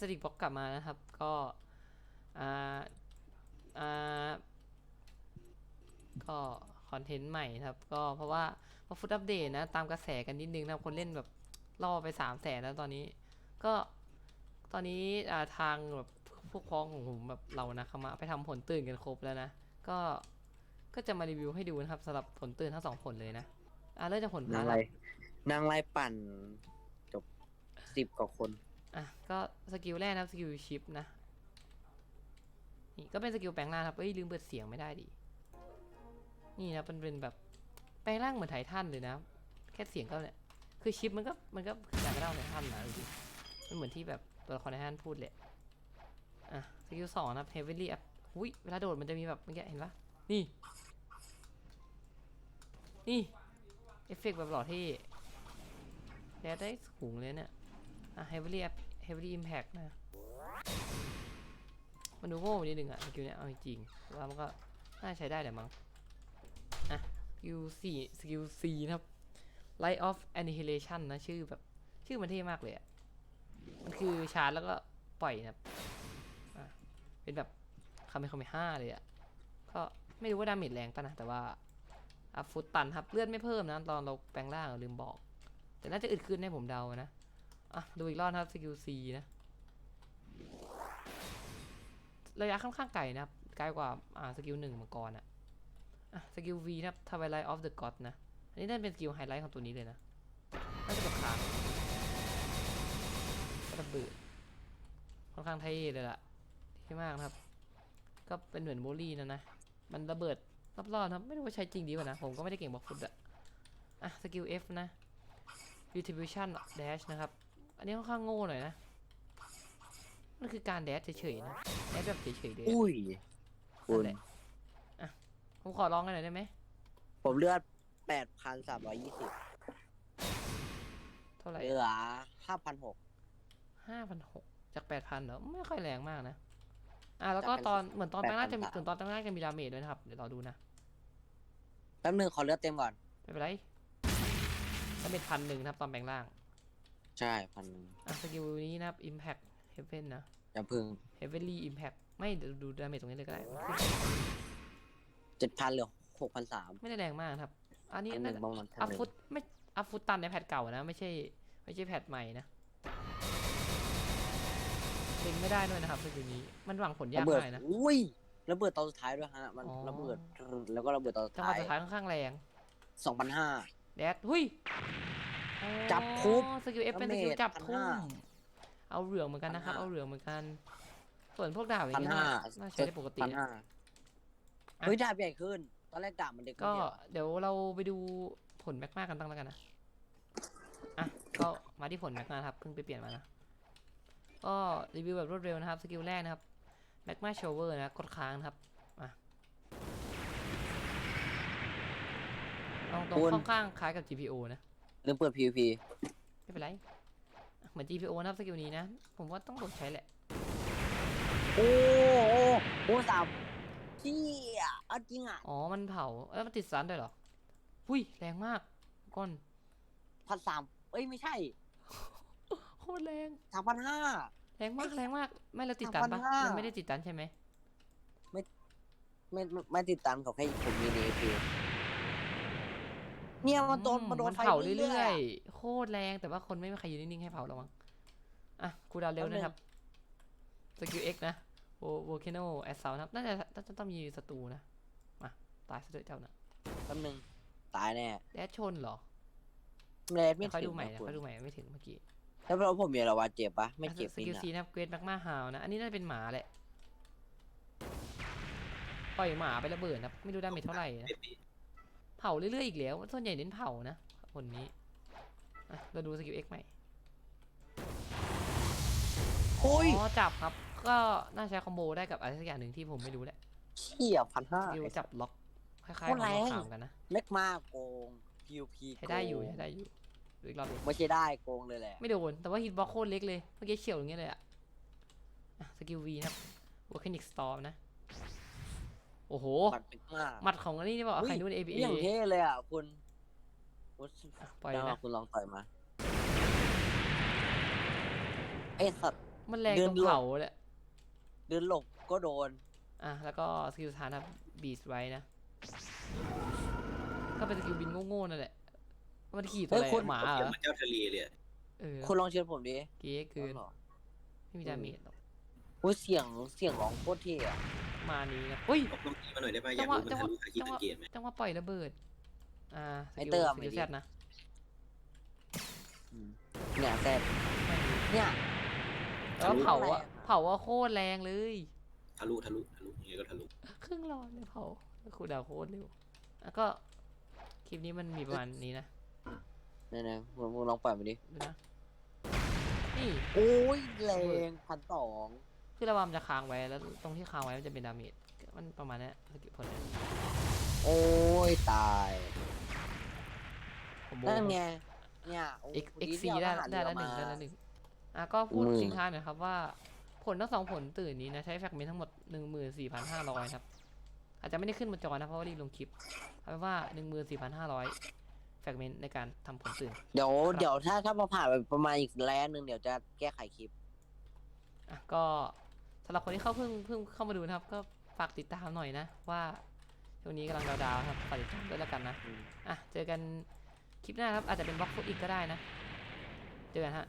สติกบ็อกกลับมานะครับ ก็อ่าอ่าก็คอนเทนต์ใหม่ครับ ก็เพราะว่าพอฟุตอัปเดตนะ ตามกระแสกันนิดนึงนะครับ คนเล่นแบบล่อไปสามแสนแล้วตอนนี้ ก็ตอนนี้อ่าทางแบบพวกพ้องของผมแบบเรานะเขามาไปทำผลตื่นกันครบแล้วนะ ก็ก็จะมารีวิวให้ดูนะครับสำหรับผลตื่นทั้งสองผลเลยนะอ่าเริ่มจากผลนาระงไรนางไรปั่นจบสิบกว่าคน อะก็สกิลแรกนะครับสกิลชิปนะนี่ก็เป็นสกิลแปลงร่างครับเอ้ยลืมเปิดเสียงไม่ได้ดินี่นะมันเป็นแบบแปลงร่างเหมือนไททันเลยนะ แค่เสียงก็เนี่ยคือชิปมันก็มันก็อยากไม่ได้ไททันนะจริงมันเหมือนที่แบบตัวละครไททันพูดเลยอะสกิลสองนะครับ heavily up อุ้ยเวลาโดดมันจะมีแบบเมื่อกี้เห็นปะนี่ นี่ เอฟเฟกต์แบบหล่อเท่แดดได้สูงเลยเนี่ย อะ heavily heavily impact นะ มันดูโง่นิดนึงอะสกิลเนี้ยเอาจริงแต่ว่ามันก็น่าใช้ได้แหละมั้ง อะสกิลสี่สกิลสี่นะครับ light of annihilation นะ ชื่อแบบ ชื่อมันเท่มากเลยอะมันคือชาร์จแล้วก็ปล่อยนะครับเป็นแบบคาเมคาเมห้าเลยอะก็ไม่รู้ว่าดาเมจแรงป่ะนะ แต่ว่าอัพฟุตตันครับ เลือดไม่เพิ่มนะ ตอนเราแปลงร่างลืมบอก แต่น่าจะอึดขึ้นให้ผมเดานะ อะ ดูอีกรอบนะครับสกิล C นะ ระยะค่อนข้างไกลนะครับไกลกว่าอ่าสกิลหนึ่งมังกรอะอะสกิล V นะครับ Twilight of the God นะ อันนี้น่าจะเป็นสกิลไฮไลท์ของตัวนี้เลยนะน่าจะแบบค้าระเบิดค่อนข้างเท่เลยล่ะเท่มากนะครับ ก็เป็นเหมือนโบลี่นะนะ มันระเบิดรอบๆนะครับไม่รู้ว่าใช้จริงดีกว่านะ ผมก็ไม่ได้เก่งบอกฟุตอะอะสกิล F นะ Retribution Dash นะครับ อันนี้ค่อนข้างโง่หน่อยนะ มันคือการแดชเฉยๆนะแดชแบบเฉยๆเลยอะอุ้ยคุนั่ณนแหละอะผมขอลองกันหน่อยได้ไหมผมเลือดแปดพันสามร้อยยี่สิบเท่าไหร่เหลือห้าพันหก ห้าพันหกจากแปดพันเหรอไม่ค่อยแรงมากนะ อะแล้วก็จากเป็นตอนเหมือนตอนแปลงร่างจะมี8,300ถึงตอนแปลงร่างจะมีดาเมจด้วยนะครับ เดี๋ยวรอดูนะ แป๊บนึงขอเลือดเต็มก่อน ไม่เป็นไรดาเมจพันหนึ่งนะครับตอนแปลงร่าง ใช่พันหนึ่งอะสกิลนี้นะครับ impact heaven นะ อย่าพึ่ง heavily impact ไม่เดี๋ยวดูดาเมจตรงนี้เลยก็ได้ เจ็ดพันเหลือหกพันสาม ไม่ได้แรงมากนะครับ อันนี้พันหน่านึ่งจะบางวันพันอัพหนึ่งฟุตไม่อัพฟุตตันในแพทเก่านะ ไม่ใช่ไม่ใช่แพทใหม่นะเล็งไม่ได้ด้วยนะครับสกิลนี้ มันหวังผลยาระกเบิดมากนะ อุ้ยระเบิดตอนสุดท้ายด้วยฮะ มันอ๋อ ระเบิดแล้วก็ระเบิดตอนสุดจังหวะท้ายสุดท้ายค่อนข้างแรง สองพันห้าแดดหุยอ๋อ จับทุบสกิลเอฟเป็นสดาเมจกิลจับทุ่ม1,500เอาเหลืองเหมือนกันนะครับ1,500เอาเหลืองเหมือนกัน ส่วนพวกดาบอย่าพังนเงี้ยห้าน่าน่าใช้ได้ปกติพันนะห้าอะเฮ้ยดาบใหญ่ขึ้น ตอนแรกดาบมันเด็กก็นิดเดียวเดี๋ยวเราไปดูผลแม็กมากันบ้างแล้วกันนะอะก็มาที่ผลแม็กมาครับเพิ่งไปเปลี่ยนมานะก็รีวิวแบบรวดเร็วนะครับสกิลแรกนะครับแม็กมาโชเวอร์นะกดค้างนะครับอะลองตรงคุณค่อนข้างคล้ายกับ GPO นะ ลืมเปิด PVP ไม่เป็นไรอะเหมือน GPO นะครับสกิลนี้นะ ผมว่าต้องกดใช้แหละ โอ้โอ้โอ้สามที่อะเอาจริงอะอ๋อ มันเผาแล้วมันติดสันด้วยเหรอหุ้ย แรงมากก้อนพันสามเอ้ยไม่ใช่โคตรแรง สามพันห้า แรงมาก แรงมาก ไม่เราติดตันปะ3,500 มันไม่ได้ติดตันใช่ไหมไม่ไม่ไม่ติดตามเขาแค่ผมมีในเอพี เนี่ยมันโดนอืมันโดนมันไฟเผาเรื่เรื่ออยยๆอะๆโคตรแรงแต่ว่าคนไม่มีใครยืนนิ่งๆให้เผาแล้วมั้งอะกูดาวเร็วแป๊บนึงนะครับสกิล X นะโวโวเคโนแอสซาวนะครับน่าจะน่าจะต้องมีศัตรูนะมาตายซะด้วยเจ้านะแป๊บนึงตายแน่แดดชนเหรอแมสไม่เดี๋ยวค่อยถึดูงใหม่นะนะคุณค่อยดูใหม่ไม่ถึงเมื่อกี้แล้วเราผมมีอะไรวะเจ็บปะไม่เจ็บสกิลนี่ซีนะนะครับเกรดแมกมาฮาวนะอันนี้น่าจะเป็นหมาแหละปล่อยหมาไประเบิดนะไม่รู้ดาเมจเท่าไหร่นะเผาเรื่อยๆอีกแล้วส่วนใหญ่เน้นเผานะคนนี้อะเราดูสกิล X ใหม่โอ้ยอ๋อจับครับ ก็น่าใช้คอมโบได้กับอะไรสักอย่างหนึ่งที่ผมไม่รู้แหละเชี่ยพันห้าสกิลจับล็อกคล้ายๆโคของตรแรล็องกสามกันนะเล็กมากโกง PVP ใช้ได้อยู่ใช้ได้อยู่ดูอีกรอบดิไม่ใช่ได้โกงเลยแหละไม่โดนแต่ว่าฮิตบ็อกโคตรเล็กเลยเมื่อกี้เฉียวอย่างเงี้ยเลยอะอะสกิล V นะครับวอลคานิกสตอมนะ โอ้โหปัดเป็นมากหมัดของอันนี้นี่บอกใครดูใน ABA อย่างเท่เลยอะคุณโอ้ยอะปล่อยได้มานะ คุณลองต่อยมาเอ้ยสัตว์มันแรงเดิตนรงหลบเผาแหละเดินหลบก็โดน อะ แล้วก็สกิลสุดท้ายนะครับบีสไว้นะ ก็เป็นสกิลบินโง่ๆนั่นแหละ มันขี่ตัวอะไรเฮ้ยคุณหมาเสีเหรยงอเหมันเจ้าทะเลเลยอะเออคุณลองเชิญผมดิ เก๋เกินอาหรอไม่มีดาเมจหรอกโอ้ยเสียงเสียงร้องโคตรเท่อะ มานี้นะเฮ้ยบอกลองตีมาหน่อยได้ไหมอจัยางกหวะรู้มันจังหทะวะลุคาคิจังหสัวะงเกตไหมจังหวะปล่อยระเบิด อ่าสไอ้กิลเตอร์สเอากิลมาดิแซดนะอืมเนี่ยแซดไม่มีเนี่ยแล้วเผาอะแรงอะเผาอะโคตรแรงเลยทะลุทะลุทะลุยังไงก็ทะลุครึ่งหลอดเลยเผาคูลดาวน์โคตรเร็วแล้วก็คลิปนี้มันมีประมาณนี้นะเนี่ยนะมึงมึงลองปล่อยมาดิดูนะนี่โอ้ยแรงพันสอง คือระวังมันจะค้างไว้แล้วตรงที่ค้างไว้มันจะเป็นดาเมจมันประมาณเนี้ยสกิลผลเนี่ยโอ้ยตายผมโมนั่นไงเนี่ยโอ้เอ็กคนเอ็กนี้ซีที่ได้เอาทหารได้เรือละหนึ่งมาได้ละหนึ่งอะก็พูดอืมทิ้งท้ายหน่อยครับว่าผลทั้งสองผลตื่นนี้นะใช้แฟกเมนต์ทั้งหมดหนึ่งหมื่นสี่พันห้าร้อยครับ อาจจะไม่ได้ขึ้นบนจอนะเพราะว่ารีบลงคลิปเอาเป็นว่าหนึ่งหมื่นสี่พันห้าร้อยแฟกเมนต์ในการทำผลตื่น เดี๋ยวครับเดี๋ยวถ้าถ้าพอผ่านไปประมาณอีกแลนหนึ่งเดี๋ยวจะแก้ไขคลิปอะก็ สำหรับคนที่เข้าเพิ่งเพิ่งเข้ามาดูนะครับ ก็ฝากติดตามหน่อยนะ ว่าช่วงนี้กำลังดาวๆครับฝากติดตามด้วยแล้วกันนะอืมอะเจอกันคลิปหน้าครับอาจจะเป็นบล็อกฟุตอีกก็ได้นะ เจอกันฮะ